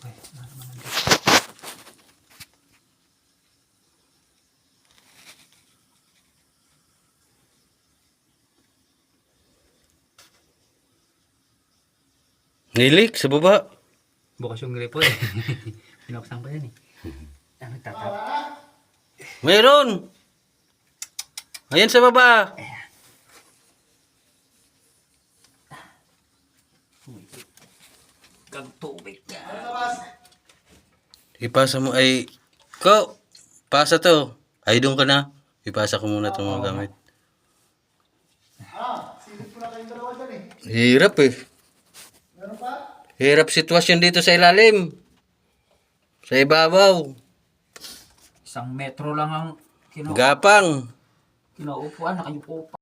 Okay. Naman ang- Nilik sa baba. Bukas yung gripo eh. Pinuksan ko yan eh. Ano tatap? Mayroon. Ayan sa baba. Kag tubig ka. Ipasa mo ay... Ko! Pasa to. Ay, doon ka na. Ipasa ko muna itong mga gamit. Hirap eh. Hirap sitwasyon dito sa ilalim. Sa ibabaw. Isang metro lang ang kinu Gapang. kinaupuan. Nakayupo pa.